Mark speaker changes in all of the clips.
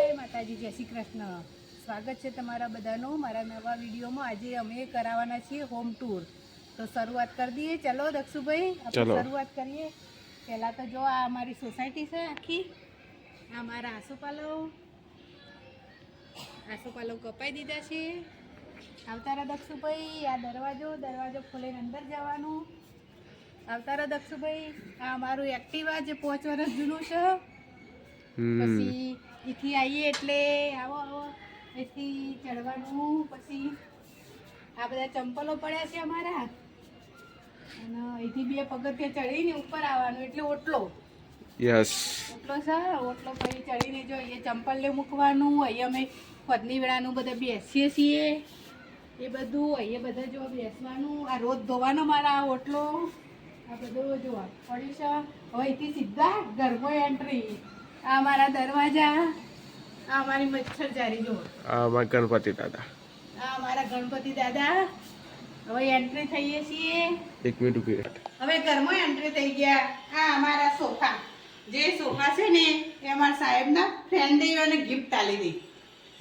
Speaker 1: માતાજી જય શ્રી કૃષ્ણ. સ્વાગત છે તમારા બધાનું મારા નવા વિડીયોમાં. આજે અમે કરાવવાના છીએ હોમ ટૂર તો શરૂઆત કરી દઈએ. ચલો દક્ષુભાઈ આપણે શરૂઆત કરીએ. પહેલાં તો જો આ અમારી સોસાયટી છે આખી. આ મારા આસોપાલવ. આસોપાલવ કપાઈ દીધા છે. આવતારા દક્ષુભાઈ આ દરવાજો દરવાજો ખોલીને અંદર જવાનું. આવતારા દક્ષુભાઈ આ અમારું એક્ટિવા જે પાંચ વર્ષ જૂનું છે. પછી એથી આવીએ એટલે આવો આવો. એથી ચડવાનું પછી આ બધા ચંપલો પડ્યા છે અમારા. અને અહીંથી બે પગથિયા ચડીને ઉપર આવવાનું એટલે ઓટલો.
Speaker 2: યસ.
Speaker 1: ઓટલો સર ઓટલો પછી ચડીને જો અહીંયા ચંપલને મૂકવાનું અહીંયા અમે પદની વેળાનું બધા બેસીએ છીએ. એ બધું અહીંયા બધા જો બેસવાનું આ રોજ ધોવાનો મારા ઓટલો. આ બધું જો પડ્યું છે. હવે અહીંથી સીધા ઘરમાં એન્ટ્રી આ અમારા દરવાજા. આ અમારી મચ્છરજારી જો
Speaker 2: આ અમારા ગણપતિ દાદા.
Speaker 1: આ ગણપતિ દાદા. હવે એન્ટ્રી થઈએ છીએ.
Speaker 2: એક મિનિટ ઊભી
Speaker 1: હવે ઘરમાં એન્ટ્રી થઈ ગયા. આ અમારા સોફા. જે સોફા છે ને એ અમારા સાહેબના ફ્રેન્ડે એને ગિફ્ટ આલી હતી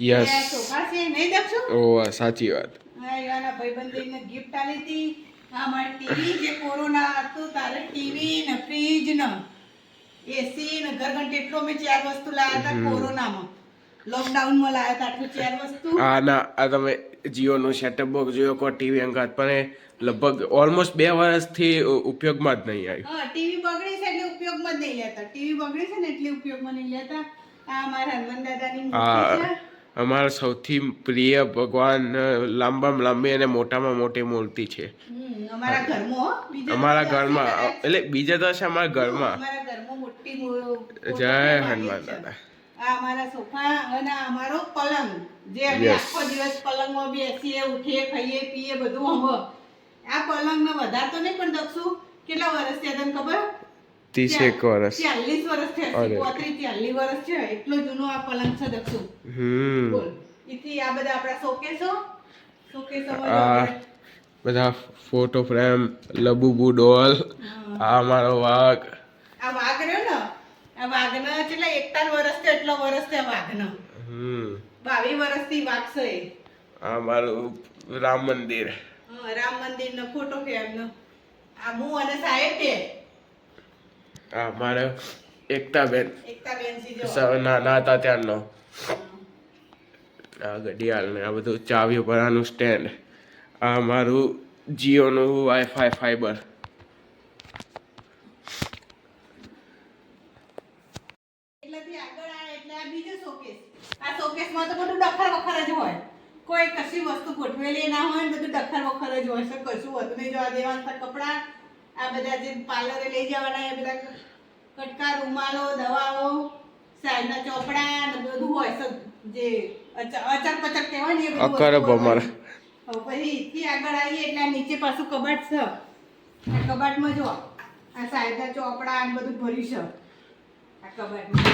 Speaker 2: યસ
Speaker 1: સોફા છે નહીં દક્ષુ
Speaker 2: ઓ સાચી વાત.
Speaker 1: હા એના ભાઈબંધીને ગિફ્ટ આલી હતી આ અમારી ટીવી જે કોરોના હતું તારે ટીવી ને ફ્રીજ ને. એસી ને ઘરઘંટી એટલો મેં ચાર વસ્તુ લાવ્યા હતા કોરોનામાં. લોકડાઉનમાં લાવ્યા હતા આટલું ચાર વસ્તુ.
Speaker 2: હા ના આ તમે જીઓનું સેટઅપ બોક્સ જોયો કો ટીવી અંગાત પણ લગભગ ઓલમોસ્ટ બે વર્ષથી ઉપયોગમાં જ નહીં આવ્યું.
Speaker 1: હા ટીવી બગડી છે એટલે ઉપયોગમાં જ નહીં લેતા. ટીવી બગડી છે ને એટલે ઉપયોગમાં નહીં લેતા. આ અમારા હનુમાન દાદાની મૂર્તિ છે.
Speaker 2: અમારા સૌથી પ્રિય ભગવાન લાંબામાં લાંબી અને મોટામાં મોટી મૂર્તિ છે.
Speaker 1: અમારા ઘરમાં
Speaker 2: અમારા ઘરમાં એટલે બીજા ઘરમાં.
Speaker 1: અમારા ઘરમાં મોટી
Speaker 2: જય હનુમાન દાદા.
Speaker 1: આ અમારા સોફા અને અમારો પલંગ. જે અમે આખો દિવસ પલંગમાં બેસીએ ઉઠીએ ખાઈએ પીએ બધું હમ આ પલંગને વધારે તો નહીં પણ દક્ષુ કેટલા વર્ષ છે તને ખબર?
Speaker 2: ત્રીસેક વર્ષ.
Speaker 1: ચાલીસ વર્ષ છે.
Speaker 2: અરે.
Speaker 1: પોત્રીસ ચાલીસ વર્ષ છે. એટલો જૂનો આ પલંગ છે દક્ષુ.
Speaker 2: હમ.
Speaker 1: ઈથી આ બધા આપણા શોકેસો
Speaker 2: આ બધા ફોટો ફ્રેમ લબુબુ ડોલ. આ અમારો વાઘ.
Speaker 1: આ વાઘ રહ્યો ને? આ વાઘનો કેટલા એકતાન વર્ષ છે એટલો વર્ષ છે વાઘનો.
Speaker 2: હમ.
Speaker 1: બાવીસ વર્ષથી વાઘ છે.
Speaker 2: આ મારું રામ મંદિર.
Speaker 1: રામ મંદિર નો ફોટો ફ્રેમનો આ હું અને સાહેબ છે
Speaker 2: આ મારે
Speaker 1: એકતા બેનસી જો.
Speaker 2: સ- નાના હતા ત્યારનો આ ઘડિયાળ ને આ બધું ચાવી ભરાનું સ્ટેન્ડ આ મારું જીઓનું વાઈફાઈ ફાઈબર
Speaker 1: એટલેથી આગળ આવે એટલે આ બીજો શોકેસ આ શોકેસમાં તો બધું ડખર વખર જ હોય કોઈ કશી વસ્તુ ગોઠવેલી ના હોય ને બધું ડખર વખર જ હોય છે કશું હોતું નહીં જોવા દેવાના કપડાં આ બધા જે પાર્લરે લઈ જવાના એ બધા કટકા રૂમાલો દવાઓ સાઈડના ચોપડા ને બધું હોય જે અચર પચર કહેવાય ને
Speaker 2: અકર ભમર.
Speaker 1: પછી અહીંથી આગળ આવીએ એટલે નીચે પાછું કબાટ છે. આ કબાટમાં જો આ સાઈડના ચોપડા ને બધું ભર્યું છે. આ કબાટમાં.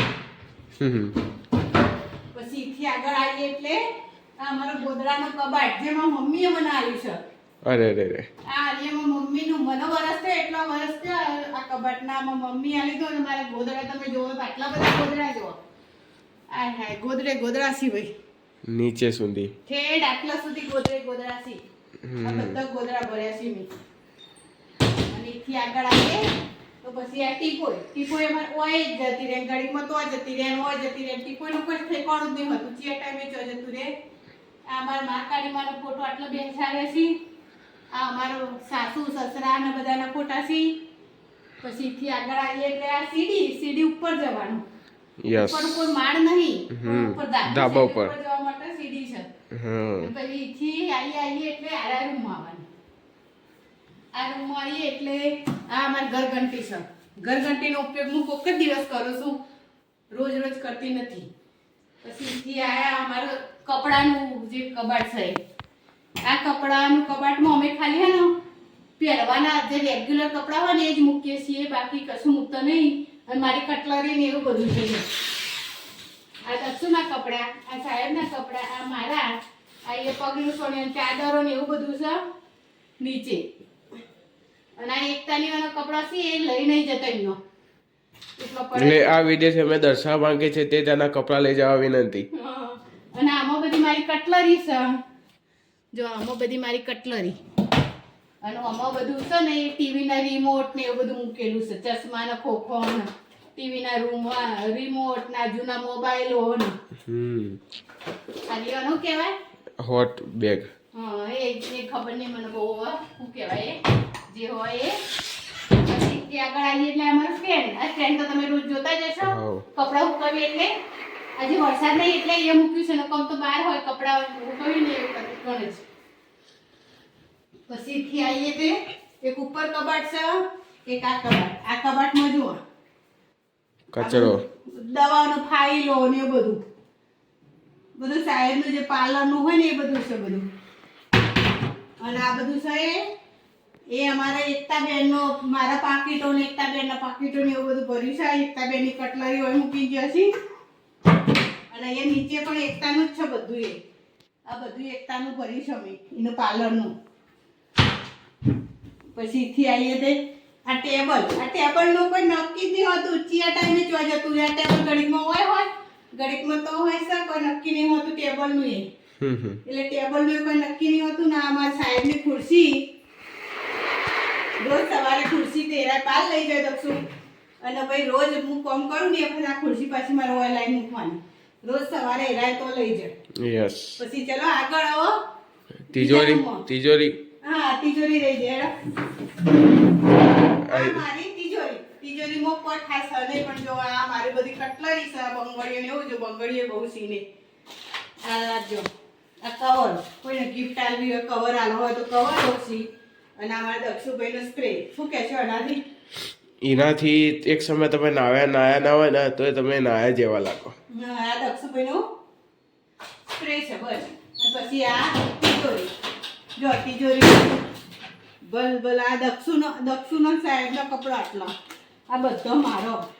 Speaker 1: પછી અહીંથી આગળ આવીએ એટલે આ અમારો ગોદડાનો કબાટ જેમાં મમ્મીએ બનાવ્યું છે.
Speaker 2: અરે અરે અરે.
Speaker 1: આ મમ્મી નું મને વરસ છે એટલો વરસ છે આ કબટના આમાં મમ્મી આલી લીધો ને મારા ગોદડા તમે જોવો તો આટલા બધા ગોદડા જોવો આય હાય ગોદડે ગોદડા સી ભાઈ.
Speaker 2: નીચે સુધી.
Speaker 1: ઠેડ આટલા સુધી ગોદડે ગોદડા સી. આ બધા ગોદડા ભર્યા છે મી. અને અહીંથી આગળ આવે તો પછી આ ટીપોય ટીપોય અમારે ઓય જ જતી રહે ઘડીમાં તો જતી રહે ઓય જતી રહે. ટીપોયનું કોઈ ઠેકાણું જ નહીં હતું જે ટાઈમે જો જતું રહે. આ અમારા મહાકાળી મારો ફોટો આટલો બેસાડે છે આ અમારો સાસુ સસરા ને બધાના ફોટા છે. પછી અહીંથી આગળ આવીએ એટલે આ સીડી સીડી ઉપર જવાનું.
Speaker 2: યસ
Speaker 1: પણ કોઈ માળ નહીં ઉપર ધાબા
Speaker 2: ઉપર.
Speaker 1: જવા માટે સીડી છે.
Speaker 2: હમ.
Speaker 1: પછી અહીંથી આવીએ એટલે આ રૂમમાં આવવાનું. આ રૂમમાં આવીએ એટલે આ અમારી ઘરઘંટી છે. ઘરઘંટીનો ઉપયોગ હું કોક જ દિવસ કરું છું. રોજ રોજ કરતી નથી. પછી અહીંથી આયા અમારું કપડાનું જે કબાટ છે આ કપડાનું કબાટમાં અમે ખાલી હે ને પહેરવાના જે રેગ્યુલર કપડાં હોય ને એ જ મૂકીએ છીએ બાકી કશું મૂકતો નહીં. અને મારી કટલરી ને એવું બધું છે આ દસુના કપડાં આ સાહેબના કપડાં આ મારા આ એ પગલું સોને ચાદરો ને એવું બધું છે નીચે. અને આ એકતાની વાળા કપડાં છે એ લઈ નહીં જતા એમનો.
Speaker 2: એટલે આ વિદેશ અમે દર્શાવવા માંગે છે તે તેના કપડાં લઈ જવા વિનંતી.
Speaker 1: અને આમાં બધી મારી કટલરી છે. જો આમાં બધી મારી કટલરી. અને આમાં બધું છે ને એ ટીવી રિમોટ ને એવું બધું મૂકેલું છે. ચશ્મા ખોખોના. ખોખો ને ટીવી ના રિમોટ ના જૂના મોબાઈલો ને ખાલી એનું કહેવાય?
Speaker 2: હોટ બેગ
Speaker 1: હા એ ખબર નહીં મને બહુ શું કહેવાય જે હોય એ. પછી આગળ આવીએ એટલે અમારો સ્ટેન્ડ આ તો તમે રોજ જોતા જ હશો. કપડાં ઉકળવી એટલે. આજે વરસાદ નહીં એટલે એ મૂક્યું છે. ને કમ તો બહાર હોય કપડાં ઉકળવી ને એવું કરતું ગણે છે. પછીથી આવીએ તે એક ઉપર કબાટ છે એક આ કબાટ. આ કબાટમાં જુઓ.
Speaker 2: કચરો.
Speaker 1: દવાનો ફાઈલો ને એ બધું. બધું સાહેબનું જે પાર્લરનું હોય ને એ બધું છે બધું. અને આ બધું છે એ અમારા એકતા બેનનો મારા પાકીટો ને એકતા બેનના પાકીટો ને એવું બધું ભર્યું છે. એકતા એકતા બેનની કટલરી હોય મૂકી ગયા છે અને અહીંયા નીચે પણ એકતાનું જ છે બધું એ. આ બધું એકતાનું ભર્યું અમે એનું પાર્લરનું. પછી થી આવીએ તે આ ટેબલ આ ટેબલનું કોઈ નક્કી જ નહીં હોતું. ચિયા ટાઈમે જોવા જતું. આ ટેબલ ગણિતમાં હોય હોય. ગણિતમાં તો હોય સર કોઈ નક્કી નહીં હોતું ટેબલનું એ. એટલે ટેબલનું કોઈ નક્કી નહીં હોતું ને અમારા સાહેબની ખુરશી. રોજ સવારે ખુરશી તેરા પાલ લઈ જાય દક્ષું. અને ભાઈ રોજ હું કોમ કરું ને એ વખતે આ ખુરશી પાછી મારે લાઈન મૂકવાની. રોજ સવારે રાયતો લઈ જાય
Speaker 2: યસ
Speaker 1: પછી ચલો આગળ આવો.
Speaker 2: તિજોરી. તિજોરી.
Speaker 1: હા તિજોરી રહી જાય મારી તિજોરી. તિજોરીમાં કોઈ ખાસ નહીં પણ જો આ મારી બધી કટલરી છે આ બંગડીઓ ને એવું જો બંગડીએ બહુ સીને. આ જો આ કવર કોઈને ગિફ્ટ આલવી હોય કવર આલો હોય તો કવર ઓછી અને આ મારા દક્ષુભાઈનો સ્પ્રે શું કહે છે એનાથી
Speaker 2: એનાથી એક સમય તમે નાવ્યા નાયા ના હોય ને તો તમે નાયા જેવા લાગો.
Speaker 1: આ દક્ષુભાઈનું સ્પ્રે છે, બસ. અને પછી આ તિજોરી. જો તિજોરી ભલ ભલ આ દક્ષુનો દક્ષુનો સાહેબનો કપડો આટલો. આ બધો મારો.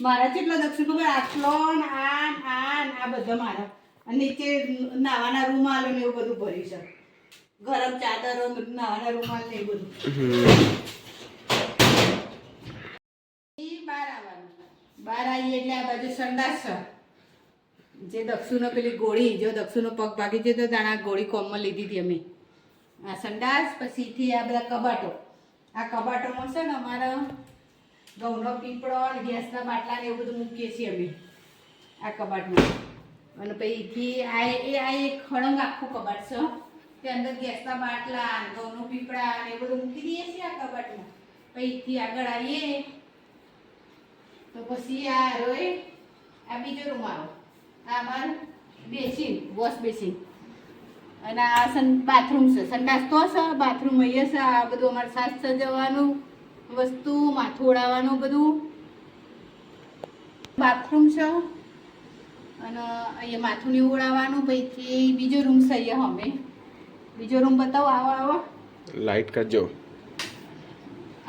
Speaker 1: મારા જેટલો દક્ષુ ખબર આટલો ને આન આન, આ બધા મારા. અને નીચે નાવાના રૂમાલ ને એવું બધું ભર્યું છે. ગરમ ચાદરો નાવાના રૂમાલ ને એવું બધું. બાર આવવાનું. બાર આવીએ એટલે આ બાજુ સંડાસ છે. જે દક્ષુનો પેલી ગોળી, જો દક્ષુનો પગ ભાગી જતો તો આ ગોળી કોમમાં લીધી હતી અમે. આ સંડાસ પછીથી આ બધા કબાટો. આ કબાટોમાં છે ને અમારા ઘઉંનો પીપળો અને ગેસના બાટલા ને એવું બધું મૂકીએ છીએ અમે આ કબાટમાં. અને પછીથી આ એ આ એક ખડંગ આખું કબાટ છે. તે અંદર ગેસના બાટલા ઘઉંનો પીપળા ને એવું બધું મૂકી દઈએ છીએ આ કબાટમાં. પછીથી આગળ આવીએ. તો પછી આ રોય, આ બીજો રૂમાલો. આ મારું બેસીન વોશ બેસીન અને આ સન બાથરૂમ છે સંડાસ તો છે બાથરૂમ અહીંયા છે આ બધું અમારે સાસ સજાવવાનું વસ્તુ માથું ઓળાવવાનું બધું. બાથરૂમ છે અને અહીંયા માથું નહીં ઓળાવવાનું પછી બીજો રૂમ છે અહીંયા અમે. બીજો રૂમ બતાવો આવો આવો.
Speaker 2: લાઈટ કરજો.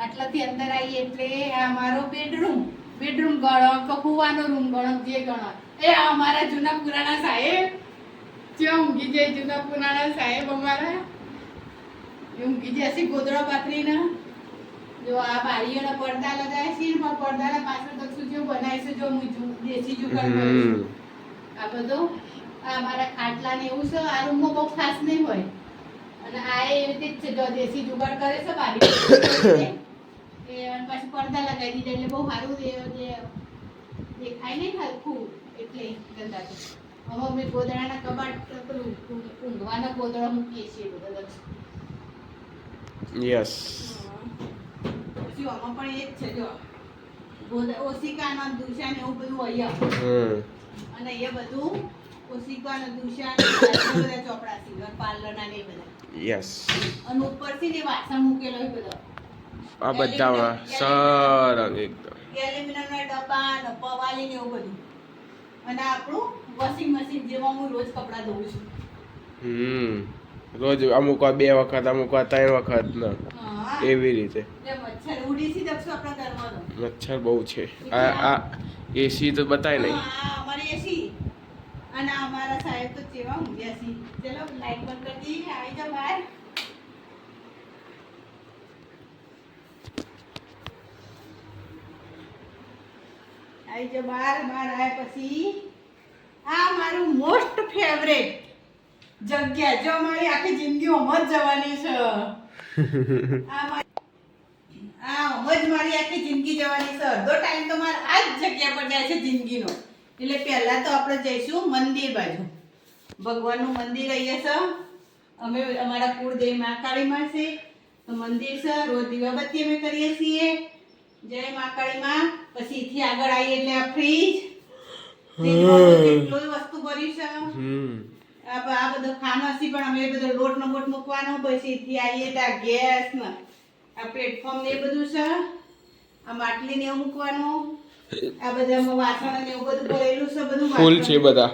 Speaker 1: આટલાથી અંદર આવીએ એટલે આ અમારો બેડરૂમ બેડરૂમ ગણો કે રૂમ ગણો જે ગણો. એ આ અમારા જૂના પુરાણા સાહેબ. જે ઊંઘી જાય જૂના પુરાણા સાહેબ અમારા. એ ઊંઘી જશે ગોદડો પાથરીને. જો આ બારીઓના પડદા લગાવે છે એમાં પડદાના પાછળ દક્ષું જેવું બનાવે છે જો હું દેશી જુગાડ કરું આ બધું આ અમારા ખાટલા ને એવું છે આ રૂમમાં બહુ ખાસ નહીં હોય. અને આ એ રીતે જ છે જો દેશી જુગાડ કરે છે બારી એ અને પછી પડદા લગાવી દીધા એટલે બહુ સારું દેખાય નહીં હરખું એટલે ગંદાતું હવે અમે ગોદડાના કબાટ પેલું ઊંઘવાના ગોદડા મૂકીએ છીએ બધા
Speaker 2: યસ
Speaker 1: પછી આમાં પણ એ જ છે જો. ગોદ- ઓશિકાનો દુશાન એવું બધું અહીંયા અને એ બધું ઓશિકાનો દુશાન બધા ચોપડા સિંગર પાર્લરના ને બધા.
Speaker 2: યસ
Speaker 1: અને ઉપરથી ને વાસણ મૂકેલો હોય બધો.
Speaker 2: આ બધા સરળ એકદમ
Speaker 1: એલ્યુમિનિયમના ડબ્બા ને પવાલી ને એવું બધું. અને આપણું વોશિંગ મશીન જેમાં હું રોજ કપડાં ધોઉં છું.
Speaker 2: હમ. રોજ અમુક વાર બે વખત અમુક વાર ત્રણ વખત ને. એવી રીતે.
Speaker 1: મચ્છર
Speaker 2: બહુ છે. આ આ એસી તો બતાય નહીં.
Speaker 1: અમારી એસી અને અમારા સાહેબ તો કેવા ઊંઘ્યા છે. ચલો લાઈટ બંધ કરી દઈએ. આવી જાઓ બહાર. આવી જો બાર બાર આવ્યા પછી આ મારું મોસ્ટ ફેવરેટ જગ્યા. જો મારી આખી જિંદગી ઓમ જવાની છે. આ ઓમ મારી આખી જિંદગી જવાની છે. અડધો ટાઈમ તો મારે આ જ જગ્યા પર જાય છે જિંદગીનો. એટલે પહેલાં તો આપણે જઈશું મંદિર બાજુ. ભગવાનનું મંદિર અહીંયા છે. અમે અમારા કુળદેવી મહાકાળીમાં છે તો મંદિર છે. રોજ દીવાબત્તી અમે કરીએ છીએ. જય મહાકાળીમાં પછી થી આગળ આવી એટલે આ ફ્રીજ કેટલોય વસ્તુ ભરી છે આ બધો ખાનસી પણ અમે બધો લોટ નો બોટ મૂકવાનો. પછી થી આવીએ આ ગેસ ને આ પ્લેટફોર્મ ને એ બધું છે. આ માટલી ને એવું મૂકવાનું. આ બધા વાસણ ને એવું બધું ભરેલું છે બધું
Speaker 2: ફૂલ છે બધા.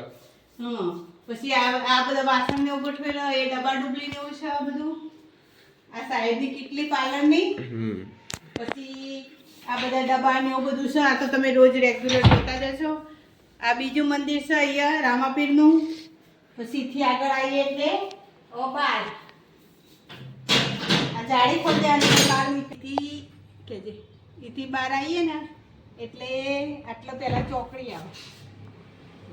Speaker 1: હમ. પછી આ આ બધા વાસણ ને એવું ગોઠવેલું એ ડબ્બા ડુબલી ને એવું છે આ બધું. આ સાઈડની કેટલી
Speaker 2: પાલરની
Speaker 1: પછી આ બધા ડબ્બા ને એવું બધું છે. આ તો તમે રોજ રેગ્યુલર જોતા જશો આ બીજું મંદિર છે અહીંયા રામાપીરનું. પછી થી આગળ આવીએ એટલે. ઓ બાર. આ જાળી ખોલ દેવાની બહાર નીકળી કેજે એથી બહાર આવીએ ને એટલે આટલો પહેલાં ચોકડી આવે.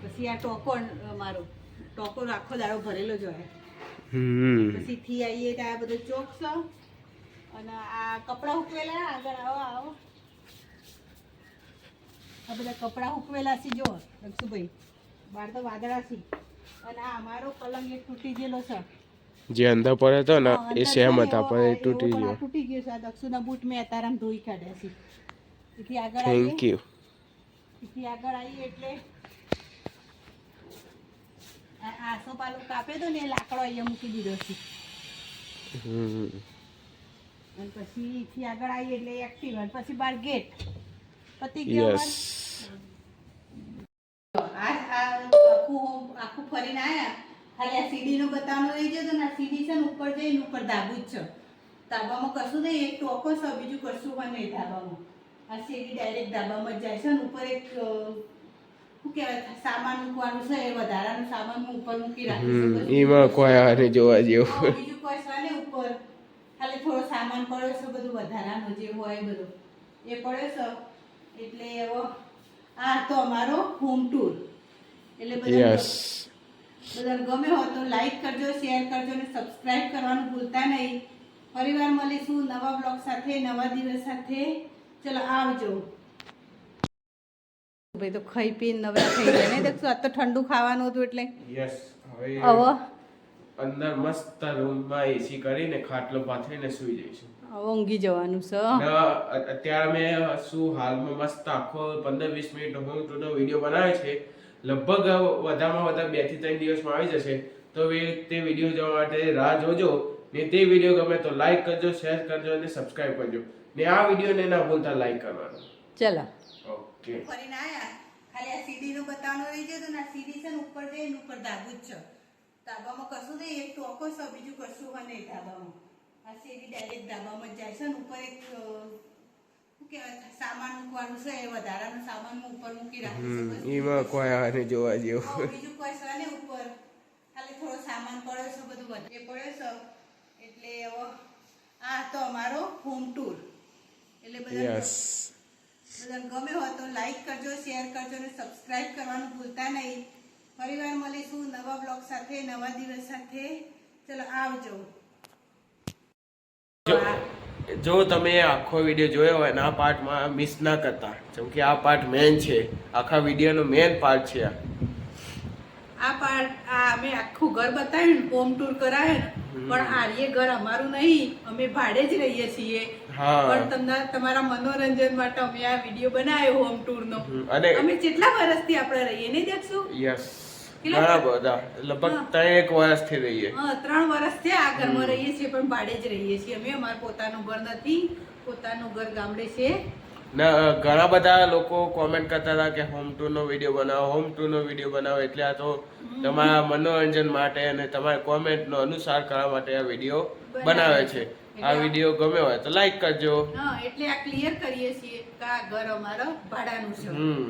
Speaker 1: પછી આ ટોકો મારો ટોકો આખો દાડો ભરેલો જ હોય. પછી થી આવીએ ત્યાં બધું ચોક છે. અને આ કપડાં ઉકેલા આગળ આવો આવો. આ બધા કપડાં હુકવેલા છે જો રક્ષુભાઈ. બહાર તો વાદળા છે. અને આ અમારો પલંગ એ તૂટી ગયેલો છે.
Speaker 2: જે અંદર પડે તો ને એ સેમ હતા પણ એ તૂટી ગયો.
Speaker 1: તૂટી ગયો છે. દક્ષુના બૂટ મેં અતારામ ધોઈ કાઢ્યા છે. એથી આગળ
Speaker 2: થેન્ક યુ
Speaker 1: એથી આગળ આવી એટલે આસો પાલું કાપે તો ને એ લાકડો અહીંયા મૂકી દીધો છે. અને પછી અહીંથી આગળ આવીએ એટલે એક્ટિવ અને પછી બાર ગેટ પતી ગયો
Speaker 2: યસ
Speaker 1: આ આ આખું આખું ફરીને આયા. ખાલી આ સીડીનું બતાવવાનું રહી ગયું તો ને સીડી છે ને ઉપર જઈને ઉપર ધાબુ જ છે. ધાબામાં કશું નહીં એક ટોકો છે બીજું કશું પણ નહીં ધાબામાં. આ સીડી ડાયરેક્ટ ધાબામાં જ જાય છે ને ઉપર એક શું કહેવાય સામાન મૂકવાનું છે એ વધારાનું સામાન હું ઉપર મૂકી રાખીશું
Speaker 2: એમાં કોઈ આને જોવા જેવું
Speaker 1: બીજું કોઈ છે ઉપર. ખાલી થોડો સામાન પડ્યો છે બધું વધારાનું જે હોય બધું. એ પડ્યો છે. એટલે એવો આ તો અમારો હોમ ટૂર એટલે બધા બધા ગમે હોય તો લાઈક કરજો શેર કરજો અને સબસ્ક્રાઇબ કરવાનું ભૂલતા નહીં. ફરીવાર મળીશું નવા બ્લોગ સાથે નવા દિવસ સાથે. ચલો આવજો. ભાઈ તો ખાઈ પીને નવરા થઈ ગયા નહીં દેખશું આ તો ઠંડુ ખાવાનું હતું એટલે.
Speaker 2: યસ હવે
Speaker 1: હવે
Speaker 2: અંદર મસ્ત રૂમમાં એસી કરીને ખાટલો પાથરીને સુઈ જઈશું.
Speaker 1: હવે ઊંઘી જવાનું છે
Speaker 2: અત્યારે મેં શું હાલમાં મસ્ત આખો પંદર વીસ મિનિટ હોમ ટૂનો વીડિયો બનાવ્યો છે. લગભગ વધારેમાં વધારે બેથી ત્રણ દિવસમાં આવી જશે. તો તે વીડિયો જોવા માટે રાહ જોજો. ને તે વીડિયો ગમે તો લાઈક કરજો શેર કરજો અને સબસ્ક્રાઇબ કરજો. ને આ વિડીયોને ના ભૂલતા લાઈક કરવાનો.
Speaker 1: ચલો.
Speaker 2: ઓકે.
Speaker 1: ફરીને આયા? ખાલી આ સીડી નું બતાવવાનું રહી ગયું તો આ સીડી છે ને ઉપર જઈને ઉપર ધાબુ જ છે. ધાબામાં કશું નહીં એક ટોકો છે બીજું કશું હોય નહીં ધાબામાં. આ સીડી ડાયરેક્ટ ધાબામાં જાય છે. ને ઉપર એક શું કહેવાય સામાન મૂકવાનું છે એ વધારાનું સામાન ઉપર મૂકી રાખીશું
Speaker 2: હમ એમાં કોઈ આને જોવા જેવું.
Speaker 1: બીજું કોઈ છે ને ઉપર. ખાલી થોડો સામાન પડ્યો છે બધું વધે પડ્યો છે એટલે એવો આ તો અમારો હોમ ટૂર એટલે બધા બધાને ગમે હોય તો લાઈક કરજો શેર કરજો અને સબસ્ક્રાઇબ કરવાનું ભૂલતા નહીં. ફરીવાર મળીશું નવા બ્લોગ સાથે નવા દિવસ સાથે. ચલો આવજો.
Speaker 2: જો તમે આખો વીડિયો જોયો હોય ને આ પાર્ટમાં મિસ ના કરતા જેમ કે આ પાર્ટ મેન છે આખા વિડીયોનો મેન પાર્ટ છે આ.
Speaker 1: પાર્ટ આ અમે આખું ઘર બતાવ્યું ને હોમ ટૂર કરાય પણ આર્ય ઘર અમારું નહીં અમે ભાડે જ રહીએ છીએ. પણ તમને તમારા મનોરંજન માટે અમે આ વીડિયો બનાવ્યો હોમ ટૂર
Speaker 2: નો. અને
Speaker 1: અમે કેટલા વર્ષથી આપણે રહીએ નહીં દેખશું?
Speaker 2: યસ ઘણા બધા. લગભગ ત્રણ એક વર્ષથી રહીએ.
Speaker 1: ત્રણ વર્ષથી આ ઘરમાં રહીએ છીએ પણ ભાડે જ રહીએ છીએ. અમે અમારું પોતાનું ઘર નથી. પોતાનું ઘર ગામડે છે.
Speaker 2: ઘણા બધા લોકો કોમેન્ટ કરતા હતા કે હોમ ટૂર નો વીડિયો બનાવો હોમ ટૂર નો વીડિયો બનાવો. એટલે આ તો તમારા મનોરંજન માટે અને તમારા કોમેન્ટ નો અનુસાર કરવા માટે આ વીડિયો બનાવે છે. આ વીડિયો ગમ્યો હોય તો લાઈક કરજો.
Speaker 1: હા એટલે આ ક્લિયર કરીએ છીએ કે આ ઘર અમારો ભાડાનું છે.
Speaker 2: હમ.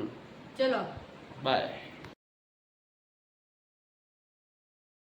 Speaker 1: ચલો.
Speaker 2: બાય